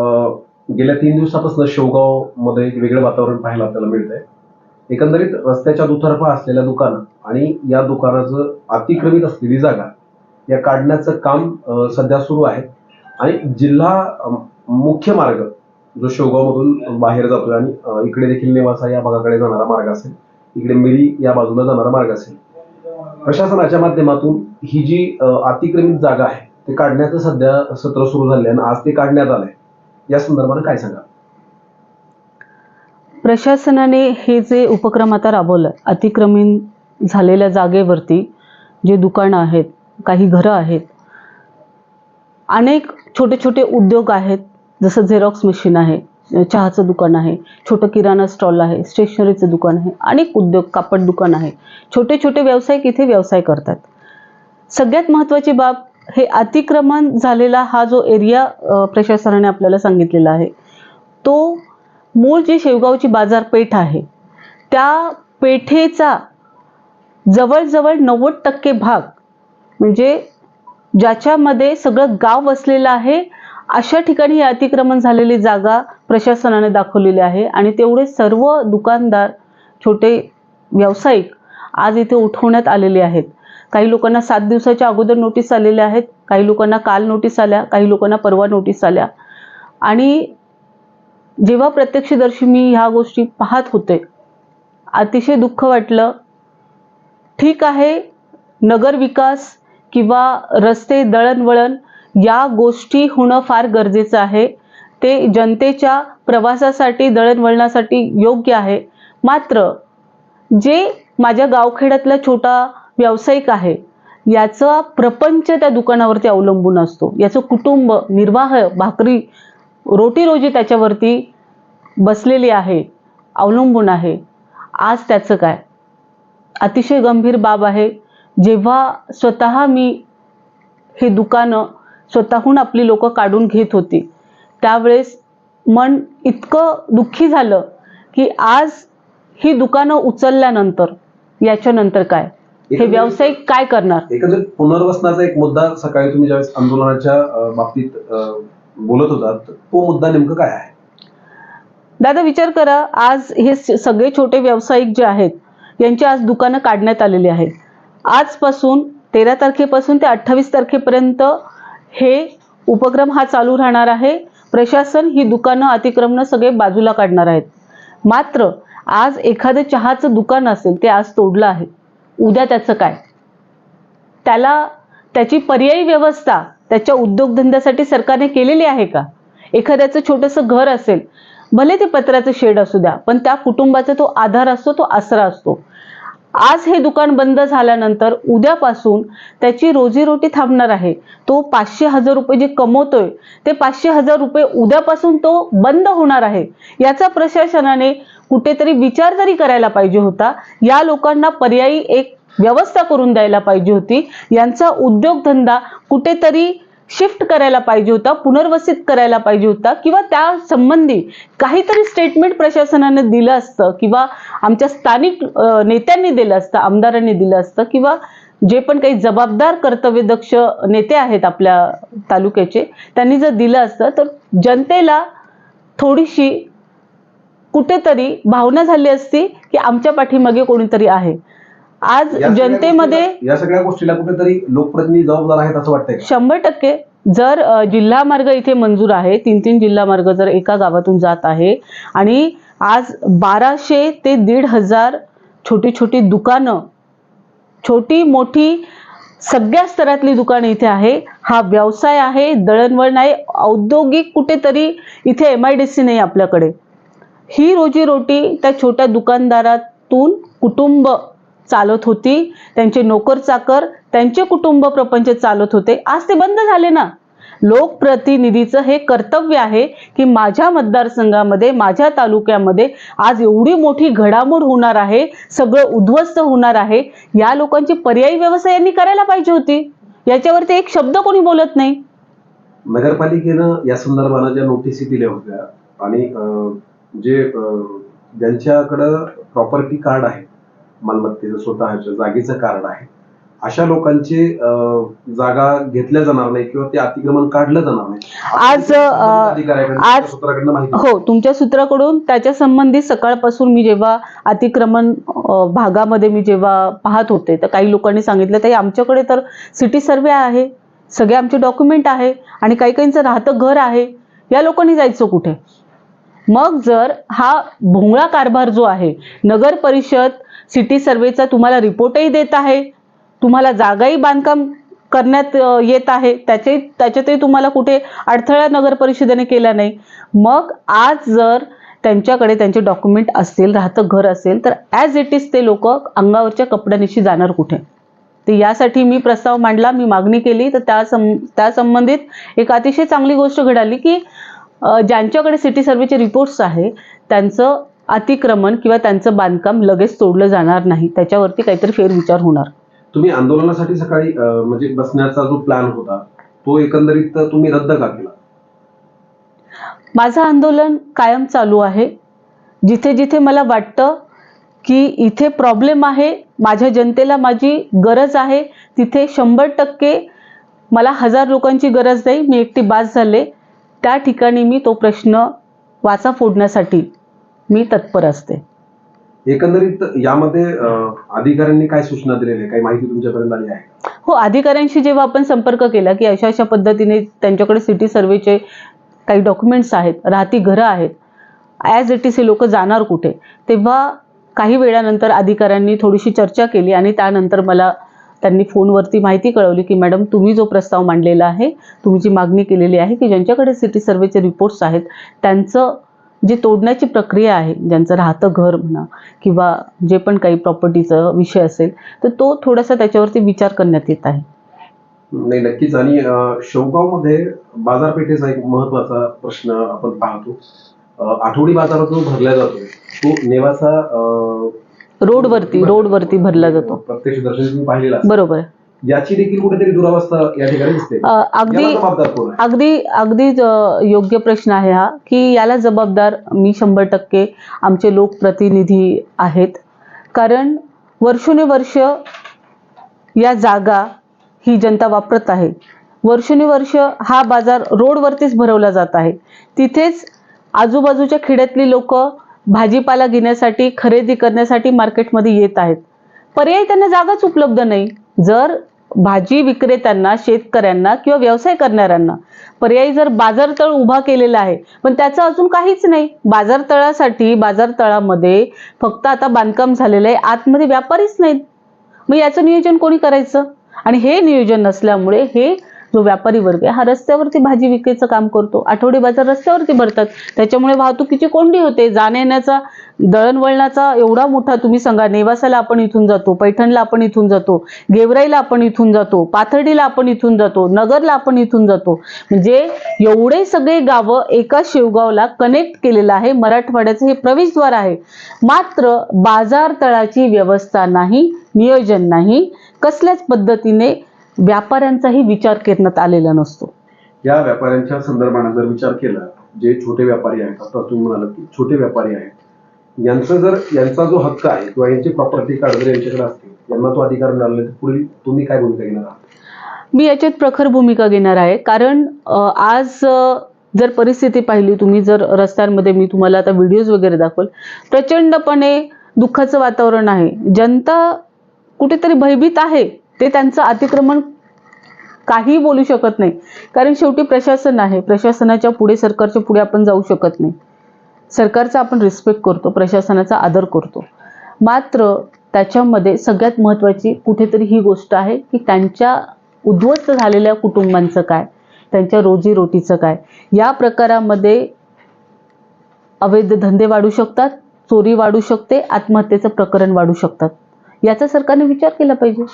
गेल्या तीन दिवसापासून शेवगावमध्ये एक वेगळं वातावरण पाहायला आपल्याला मिळतंय. एकंदरीत रस्त्याच्या दुतर्फा असलेल्या दुकानं आणि या दुकानाचं अतिक्रमित असलेली जागा या काढण्याचं काम सध्या सुरू आहे. आणि जिल्हा मुख्य मार्ग जो शेवगावमधून बाहेर जातोय आणि इकडे देखील नेवासा या भागाकडे जाणारा मार्ग असेल इकडे मिरी या बाजूला जाणारा मार्ग असेल प्रशासनाच्या माध्यमातून ही जी अतिक्रमित जागा आहे ते काढण्याचं सध्या सत्र सुरू झाले आणि आज ते काढण्यात आलंय. या संदर्भात काय सांगा प्रशासनाने हे जे उपक्रम आता राबवलं अतिक्रमित झालेल्या जागेवरती जे दुकानं आहेत काही घरं आहेत अनेक छोटे छोटे उद्योग आहेत जसं झेरॉक्स मशीन आहे चहाचं दुकान आहे छोटं किराणा स्टॉल आहे स्टेशनरीचं दुकान आहे अनेक उद्योग कापड दुकान आहे छोटे छोटे व्यावसायिक इथे व्यवसाय करतात. सगळ्यात महत्त्वाची बाब हे अतिक्रमण झालेला हा जो एरिया प्रशासनाने आपल्याला सांगितलेला आहे तो मूळ जी शेवगावची बाजारपेठ आहे त्या पेठेचा जवळजवळ नव्वद टक्के भाग म्हणजे ज्याच्यामध्ये सगळं गाव वसलेलं आहे अशा ठिकाणी ही अतिक्रमण झालेली जागा प्रशासनाने दाखवलेली आहे. आणि तेवढे सर्व दुकानदार छोटे व्यावसायिक आज इथे उठवण्यात आलेले आहेत. काही लोकांना सात दिवसाच्या अगोदर नोटीस आलेल्या आहेत. काही लोकांना काल नोटीस आल्या काही लोकांना परवा नोटीस आल्या. आणि जेव्हा प्रत्यक्षदर्शी मी ह्या गोष्टी पाहत होते अतिशय दुःख वाटलं. ठीक आहे नगर विकास किंवा रस्ते दळणवळण या गोष्टी होणं फार गरजेचं आहे. ते जनतेच्या प्रवासासाठी दळणवळणासाठी योग्य आहे. मात्र जे माझ्या गावखेड्यातला छोटा व्यावसायिक आहे याचा प्रपंच त्या दुकानावरती अवलंबून असतो. याचं कुटुंब निर्वाह भाकरी रोटीरोजी त्याच्यावरती बसलेली आहे अवलंबून आहे. आज त्याचं काय? अतिशय गंभीर बाब आहे. जेव्हा स्वतः मी हे दुकानं स्वतःहून आपली लोक काढून घेत होती त्यावेळेस मन इतकं दुःखी झालं की आज ही दुकानं उचलल्यानंतर याच्यानंतर काय? हे व्यावसायिक काय करणार? एकंदरीत पुनर्वसनाचा एक मुद्दा सकाळी तुम्ही ज्यावेळेस आंदोलनाच्या बाबतीत बोलत होतात तो मुद्दा नेमकं काय आहे? दादा विचार करा आज हे सगळे छोटे व्यावसायिक जे आहेत यांची आज दुकानं काढण्यात आलेली आहेत. आजपासून तेरा तारखेपासून ते अठ्ठावीस तारखेपर्यंत हे उपक्रम हा चालू राहणार आहे. प्रशासन ही दुकानं अतिक्रमणं सगळे बाजूला काढणार आहेत. मात्र आज एखादं चहाचं दुकान असेल ते आज तोडलं आहे. उद्या त्याचं काय? त्याला त्याची पर्यायी व्यवस्था त्याच्या उद्योगधंद्यासाठी सरकारने केलेली आहे का? एखाद्याचं छोटंसं घर असेल भले ते पत्र्याचं शेड असू द्या पण त्या कुटुंबाचा तो आधार असतो तो आसरा असतो. आज हे दुकान बंद झाल्यानंतर उद्यापासून त्याची रोजीरोटी थांबणार आहे. तो पाचशे हजार रुपये जे कमवतोय ते पाचशे हजार रुपये उद्यापासून तो बंद होणार आहे. याचा प्रशासनाने कुठेतरी विचार तरी करायला पाहिजे होता. या लोकांना पर्यायी एक व्यवस्था करून द्यायला पाहिजे होती. यांचा उद्योगधंदा कुठेतरी शिफ्ट करायला पाहिजे होता पुनर्वसित करायला पाहिजे होता किंवा त्या संबंधी काहीतरी स्टेटमेंट प्रशासनाने दिलं असतं किंवा आमच्या स्थानिक नेत्यांनी दिलं असतं आमदारांनी दिलं असतं किंवा जे पण काही जबाबदार कर्तव्यदक्ष नेते आहेत आपल्या तालुक्याचे त्यांनी जर दिलं असतं तर जनतेला थोडीशी कुठेतरी भावना झाली असती की आमच्या पाठीमागे कोणीतरी आहे. आज जनतेमध्ये या सगळ्या गोष्टीला कुठेतरी लोकप्रतिनिधी जबाबदार आहेत असं वाटतंय? शंभर टक्के. जर जिल्हा मार्ग इथे मंजूर आहे तीन तीन जिल्हा मार्ग जर एका गावातून जात आहे आणि आज बाराशे ते दीड हजार छोटी छोटी दुकानं छोटी मोठी सगळ्या स्तरातली दुकानं इथे आहे हा व्यवसाय आहे दळणवळण आहे औद्योगिक कुठेतरी इथे एम आय डी सी नाही आपल्याकडे. ही रोजीरोटी त्या छोट्या दुकानदारातून कुटुंब चालत होती. त्यांचे नोकर चाकर त्यांचे कुटुंब प्रपंच चालत होते. आज ते बंद झाले ना? लोकप्रतिनिधीचं हे कर्तव्य आहे की माझ्या मतदारसंघामध्ये माझ्या तालुक्यामध्ये आज एवढी मोठी घडामोड होणार आहे सगळं उद्ध्वस्त होणार आहे. या लोकांची पर्यायी व्यवस्था यांनी करायला पाहिजे होती. याच्यावरती एक शब्द कोणी बोलत नाही. नगरपालिकेनं या संदर्भानं ज्या नोटिसी दिल्या होत्या आणि जे ज्यांच्याकडं प्रॉपर्टी कार्ड आहे मालमत्तेचं स्वतःच्या जागेचं कार्ड आहे अशा लोकांचे जागा घेतल्या जाणार नाही किंवा ते अतिक्रमण काढलं जाणार नाही. आज, आज- हो तुमच्या सूत्राकडून त्याच्या संबंधित सकाळपासून मी जेव्हा अतिक्रमण भागामध्ये मी जेव्हा पाहत होते तर काही लोकांनी सांगितलं ताई आमच्याकडे तर सिटी सर्वे आहे सगळे आमचे डॉक्युमेंट आहे आणि काही काहींचं राहतं घर आहे या लोकांनी जायचं कुठे? मग जर हा भोंगळा कारभार जो आहे नगर परिषद सिटी सर्वेचा तुम्हाला रिपोर्टही देत आहे तुम्हाला जागाही बांधकाम करण्यात येत आहे त्याचे त्याच्यातही तुम्हाला कुठे अडथळा नगर परिषदेने केला नाही. मग आज जर त्यांच्याकडे त्यांचे डॉक्युमेंट असतील राहतं घर असेल तर ॲज इट इज ते लोक अंगावरच्या कपड्यानिशी जाणार कुठे? तर यासाठी मी प्रस्ताव मांडला मी मागणी केली तर त्या सं त्या संबंधित एक अतिशय चांगली गोष्ट घडाली की ज्यांच्याकडे सिटी सर्वेचे रिपोर्ट्स आहे त्यांचं अतिक्रमण किंवा त्यांचं बांधकाम लगेच तोडलं जाणार नाही. त्याच्यावरती काहीतरी फेरविचार होणार. तुम्ही आंदोलनासाठी सकाळी म्हणजे बसण्याचा जो प्लॅन होता तो एकंदरीत तुम्ही रद्द का केला? माझं आंदोलन कायम चालू आहे. जिथे जिथे मला वाटतं की इथे प्रॉब्लेम आहे माझ्या जनतेला माझी गरज आहे तिथे शंभर टक्के मला हजार लोकांची गरज नाही. मी एकटी बास झाले. त्या ठिकाणी मी तो प्रश्न वाचा फोडण्यासाठी. मी तत्पर असते. एकंदरीत यामध्ये अधिकाऱ्यांनी काय सूचना दिलेल्या आहे? काही माहिती तुमच्यापर्यंत आली आहे? हो अधिकाऱ्यांशी जेव्हा आपण संपर्क केला की अशा अशा पद्धतीने त्यांच्याकडे सिटी सर्वेचे काही डॉक्युमेंट्स आहेत राहती घरं आहेत ॲज इट इज हे लोक जाणार कुठे? तेव्हा काही वेळानंतर अधिकाऱ्यांनी थोडीशी चर्चा केली आणि त्यानंतर मला त्यांनी फोनवरती माहिती कळवली की मॅडम तुम्ही जो प्रस्ताव मांडलेला आहे तुम्ही जी मागणी केलेली आहे की ज्यांच्याकडे सिटी सर्वेचे रिपोर्ट्स आहेत त्यांचं जी तोडण्याची प्रक्रिया आहे ज्यांचं राहतं घर म्हणा किंवा जे पण काही प्रॉपर्टीचा विषय असेल तर तो थोडासा त्याच्यावरती विचार करण्यात येत आहे. नाही नक्कीच. आणि शेवगावमध्ये बाजारपेठेचा एक महत्त्वाचा प्रश्न आपण पाहतो. आठवडी बाजारात जो भरला जातो. तो नेवासा रोडवरती रोडवरती भरला जातो. प्रत्यक्ष दर्शन तुम्ही पाहिलेला असेल. बरोबर. याची देखील कुठेतरी दुरावस्था या ठिकाणी दिसते. अ, अगदी अगदी अगदी योग्य प्रश्न आहे हा की याला जबाबदार मी शंभर टक्के आमचे लोकप्रतिनिधी आहेत. कारण वर्षोनुवर्ष या जागा ही जनता वापरत आहे. वर्षोनुवर्ष हा बाजार रोडवरतीच भरवला जात आहे. तिथेच आजूबाजूच्या खेड्यातली लोक भाजीपाला घेण्यासाठी खरेदी करण्यासाठी मार्केटमध्ये येत आहेत. पर्यायी त्यांना जागाच उपलब्ध नाही. जर भाजी विक्रेत्यांना शेतकऱ्यांना किंवा व्यवसाय करणाऱ्यांना पर्यायी जर बाजारतळ उभा केलेला आहे पण त्याचं अजून काहीच नाही. बाजारतळासाठी बाजारतळामध्ये फक्त आता बांधकाम झालेलं आहे. आतमध्ये व्यापारीच नाहीत. मग याचं नियोजन कोणी करायचं? आणि हे नियोजन नसल्यामुळे हे जो व्यापारी वर्ग आहे हा रस्त्यावरती भाजी विक्रीचं काम करतो. आठवडी बाजार रस्त्यावरती भरतात. त्याच्यामुळे वाहतुकीची कोंडी होते. जाण्यायेण्याचा दळणवळणाचा एवढा मोठा तुम्ही सांगा नेवासाला आपण इथून जातो पैठणला आपण इथून जातो गेवराईला आपण इथून जातो पाथर्डीला आपण इथून जातो नगरला आपण इथून जातो. म्हणजे एवढे सगळे गावं एका शेवगावला कनेक्ट केलेलं आहे. मराठवाड्याचं हे प्रवेशद्वार आहे. मात्र बाजार तळाची व्यवस्था नाही नियोजन नाही. कसल्याच पद्धतीने व्यापाऱ्यांचाही विचार करण्यात आलेला नसतो. या व्यापाऱ्यांच्या संदर्भाने जर विचार केला जे छोटे व्यापारी आहेत आता तुम्ही म्हणालात की छोटे व्यापारी आहेत यांचं जर यांचा जो हक्क आहे किंवा यांची प्रॉपर्टी कार्ड जर यांच्याकडे असतील यांना तो अधिकार मिळाला तर पुढील तुम्ही काय भूमिका घेणार आहात? मी याच्यात प्रखर भूमिका घेणार आहे कारण आज जर परिस्थिती पाहिली तुम्ही जर रस्त्यांमध्ये मी तुम्हाला आता व्हिडिओज वगैरे दाखवल प्रचंडपणे दुःखाचं वातावरण आहे. जनता कुठेतरी भयभीत आहे. ते त्यांचं अतिक्रमण काही बोलू शकत नाही. कारण शेवटी प्रशासन आहे. प्रशासनाच्या पुढे सरकारच्या पुढे आपण जाऊ शकत नाही. सरकारचा आपण रिस्पेक्ट करतो. प्रशासनाचा आदर करतो. मात्र त्याच्यामध्ये सगळ्यात महत्त्वाची कुठेतरी ही गोष्ट आहे की त्यांच्या उद्ध्वस्त झालेल्या कुटुंबांचं काय? त्यांच्या रोजीरोटीचं काय? या प्रकारामध्ये अवैध धंदे वाढू शकतात चोरी वाढू शकते आत्महत्येचं प्रकरण वाढू शकतात. याचा सरकारने विचार केला पाहिजे.